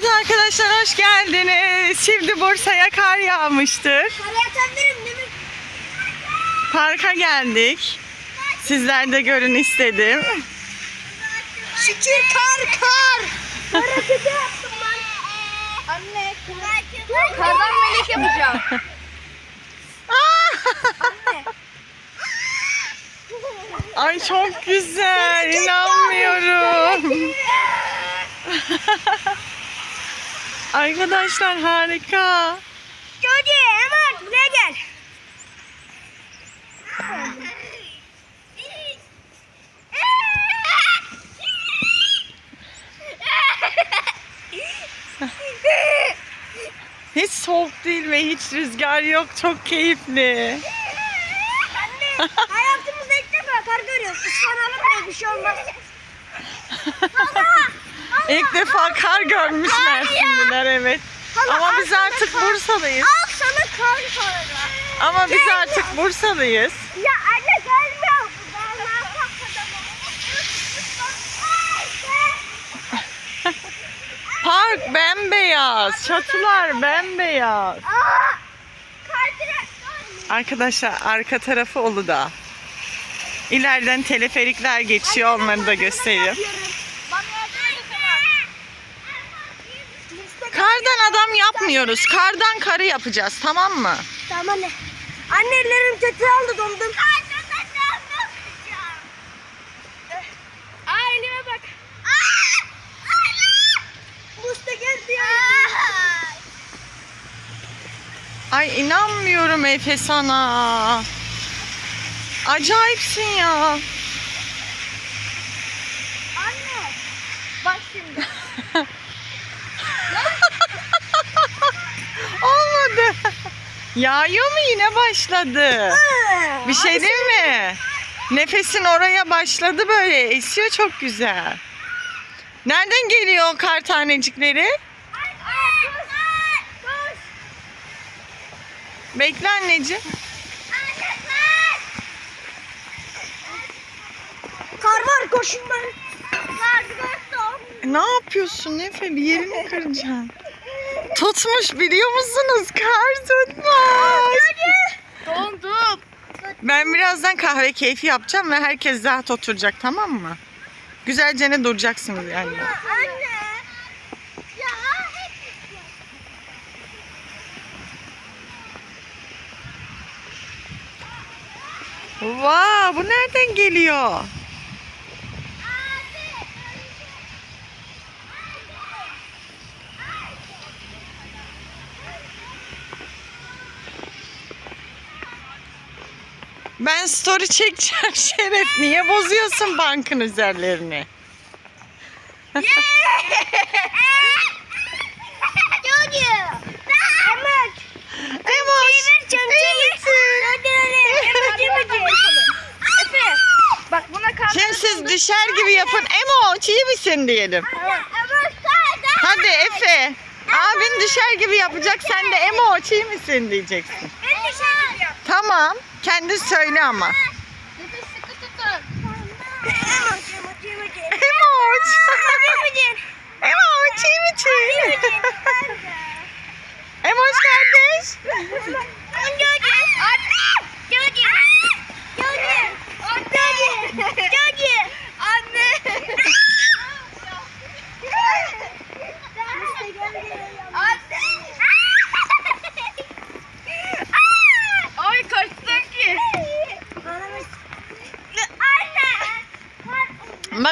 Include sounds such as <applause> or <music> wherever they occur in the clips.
Evet arkadaşlar hoş geldiniz. Şimdi Bursa'ya kar yağmıştır. Parka geldik. Sizler de görün istedim. Şükür kar kar. Hareketi yaptım ben. Anne. Kardan melek yapacağım. Anne. Ay çok güzel. inanmıyorum. Arkadaşlar harika. Jody hemen buraya gel. Hiç soğuk değil ve hiç rüzgar yok. Çok keyifli. Anne hayatımızda ilk defa kar görüyoruz. Islanalım da bir şey olmaz. <laughs> İlk defa kar görmüş. Mersinliler evet. Hala Ama biz artık kar. Bursa'dayız. Al sana kar sonra. Ama biz Gel. artık Bursa'dayız. Ya anne gelmiyor. Park bembeyaz. Çatılar bembeyaz. Arkadaşlar arka tarafı Uludağ. İleriden teleferikler geçiyor. Onları da göstereyim. Kardan adam yapmıyoruz. Kardan karı yapacağız. Tamam mı? Tamam anne. Anne ellerim kötü oldu dondum. Aa elime bak. Musta geldi ya. Ay inanmıyorum Efe sana. Acayipsin ya. Anne. Bak şimdi. Olmadı. Yağıyor mu yine başladı. Bir şey değil mi? Nefesin oraya başladı böyle. Esiyor çok güzel. Nereden geliyor o kar tanecikleri? Bekle anneciğim. Kar var koşun ben. Ne yapıyorsun Efe? Bir yerini kıracaksın. Tutmuş biliyor musunuz? Kar tutmuş. Dondum. Ben birazdan kahve keyfi yapacağım ve herkes rahat oturacak tamam mı? Güzelce ne duracaksınız yani. Anne. Ya. Vaa bu nereden geliyor? Ben story çekeceğim <laughs> Şeref. Niye bozuyorsun bankın üzerlerini? Kimsiz düşer gibi yapın. Emoç iyi misin diyelim. Hadi Efe. Abin düşer gibi yapacak. Sen de Emoç iyi misin diyeceksin. Tamam. Kendi söyle ama. Emoç. Emoç misin? Emoç kardeş. Jody. Anne. Jody. Jody. Jody. Jody. Anne. Ay kaçtın ki.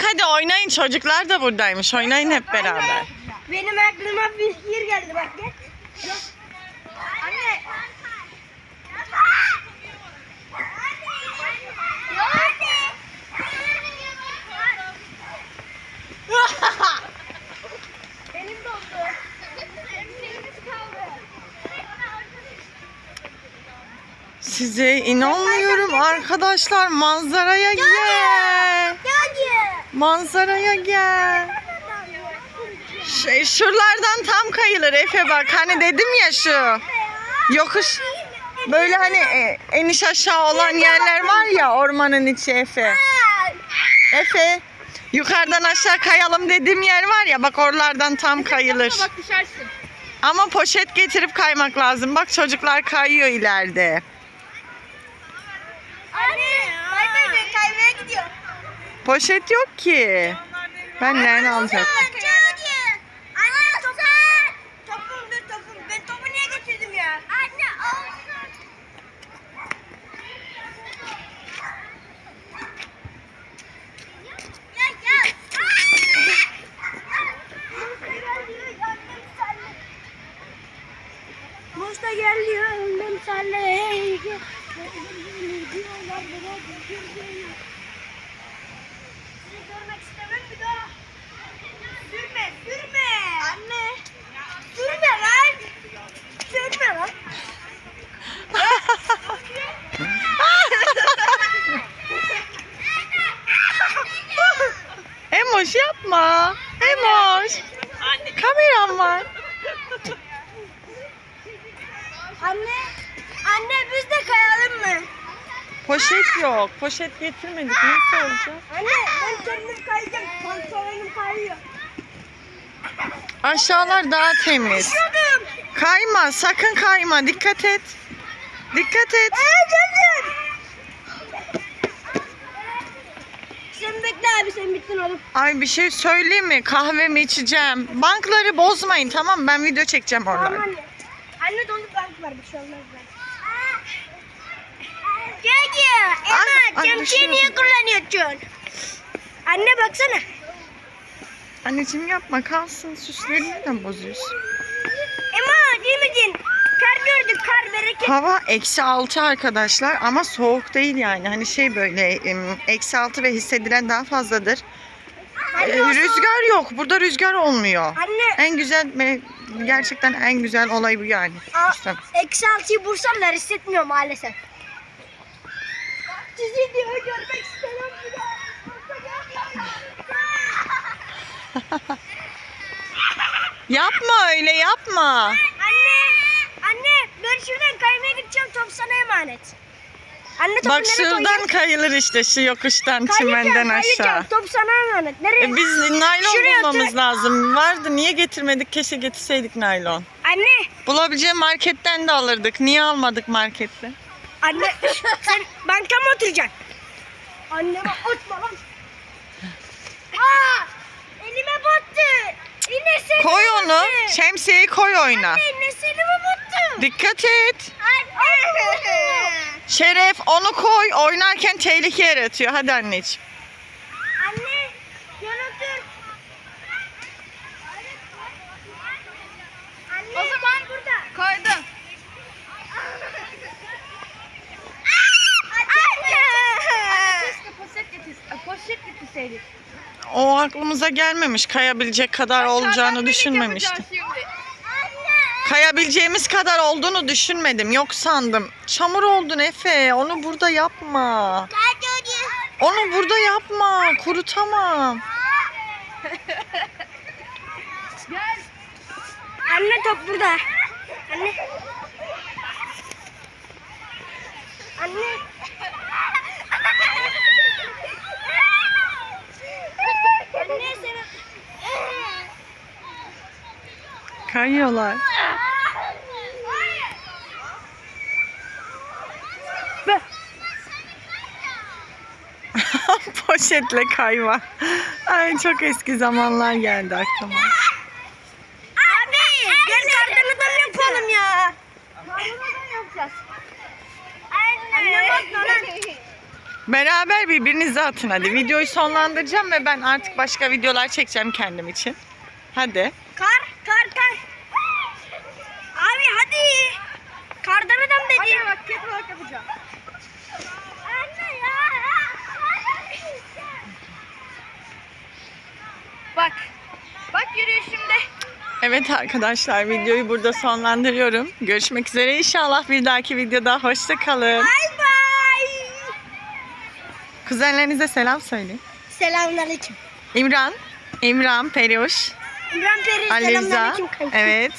Bak hadi oynayın. Çocuklar da buradaymış. Oynayın hep beraber. Benim aklıma bir fikir geldi bak gel. Anne. Benim dondu. Size inanmıyorum arkadaşlar. Manzaraya gel. Manzaraya gel. Şey, şuralardan tam kayılır Efe bak. Hani dedim ya şu. Yokuş. Böyle hani e, eniş aşağı olan yerler var ya ormanın içi Efe. Efe Yukarıdan aşağı kayalım dediğim yer var ya bak oralardan tam kayılır. Bak düşersin. Ama poşet getirip kaymak lazım. Bak çocuklar kayıyor ileride. Anne. Bay bay ben kaymaya gidiyorum. Poşet yok ki. Ben nereden alacağım? Anne topu. Topum dur topum. Ben topu niye getirdim ya? Anne olsun. Ya ya. Musta geliyor annem sallay. Sizi görmek istemem bir daha. Sürme, sürme. Anne. Sürme lan. Sürme lan. Emoş yapma. Emoş. Kameram var. Anne. Anne biz de kayalım mı? Poşet yok. Poşet getirmedik. Nasıl olacak? Anne ben kendim kayacağım. Pantolonum kayıyor. Aşağılar daha temiz. Kayma. Sakın kayma. Dikkat et. Dikkat et. Ee Sen bekle abi sen bittin oğlum. Ay bir şey söyleyeyim mi? Kahvemi içeceğim. Bankları bozmayın tamam? Ben video çekeceğim Tamam oradan. anne. Anne dolu bank var bir şey olmaz Ay, Emma ay, niye kullanıyorsun? Anne baksana. Anneciğim yapma kalsın. Süslerini de bozuyorsun. Emma değil miydin? Kar gördük kar bereket. Hava eksi altı arkadaşlar ama soğuk değil yani. Hani şey böyle eksi altı ve hissedilen daha fazladır. Anne, Ee, rüzgar yok. Burada rüzgar olmuyor. Anne En güzel gerçekten en güzel olay bu yani. a- İşte. eksi altıyı bursamlar hissetmiyor maalesef. Sizi diyor görmek istemem. <laughs> Yapma öyle yapma. Anne, anne ben şuradan kaymaya gideceğim top sana emanet. Anne topu Bak nereye şuradan kayılır işte şu yokuştan Kayacağım, çimenden aşağı. kayacağım. Top sana emanet. Nereye? E biz naylon Şuraya bulmamız otur. lazım. Vardı niye getirmedik? Keşke getirseydik naylon. Anne, Bulabileceğim marketten de alırdık. Niye almadık markette? anne <laughs> sen banka mı oturacaksın? Anneme oturma lan. <laughs> Aa, elime battı. Yine seni Koy onu. Şemsiyeyi koy oyna. Anne seni mi battı? Dikkat et. Anne. Şeref onu koy. Oynarken tehlike yaratıyor. Hadi anneciğim. Anne, otur. Anne, o zaman burada. Koydum. Getirseydik. O aklımıza gelmemiş. Kayabilecek kadar olacağını düşünmemiştim. Kayabileceğimiz kadar olduğunu düşünmedim. Yok sandım. Çamur oldun Efe. Onu burada yapma. Onu burada yapma. Kurutamam. Gel. Anne top burada. Anne. Anne. Anne sen... Kayıyorlar. <laughs> Poşetle kayma. Ay çok eski zamanlar geldi aklıma. Abi gel kardan yapalım ya. Karnavadan yapacağız. Anne. Anne. Beraber birbirinize atın hadi. Videoyu sonlandıracağım ve ben artık başka videolar çekeceğim kendim için. Hadi. Kar, kar, kar. Abi hadi. Kardan adam dedi. Hadi bak catwalk yapacağım. Anne ya. Bak. Bak yürüyüşümde. Evet arkadaşlar videoyu burada sonlandırıyorum. Görüşmek üzere inşallah bir dahaki videoda. Hoşça kalın. Bay. Kuzenlerinize selam söyleyin. Selamünaleyküm. İmran, İmran, Periyoş, İmran Peri Ali Rıza. selamünaleyküm. kanka. Evet.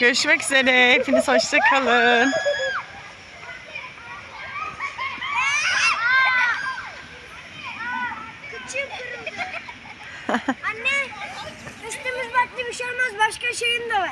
Görüşmek üzere. Hepiniz hoşça kalın. Küçük <laughs> kırmızı. Anne üstümüz battı bir şey olmaz başka şeyin de var.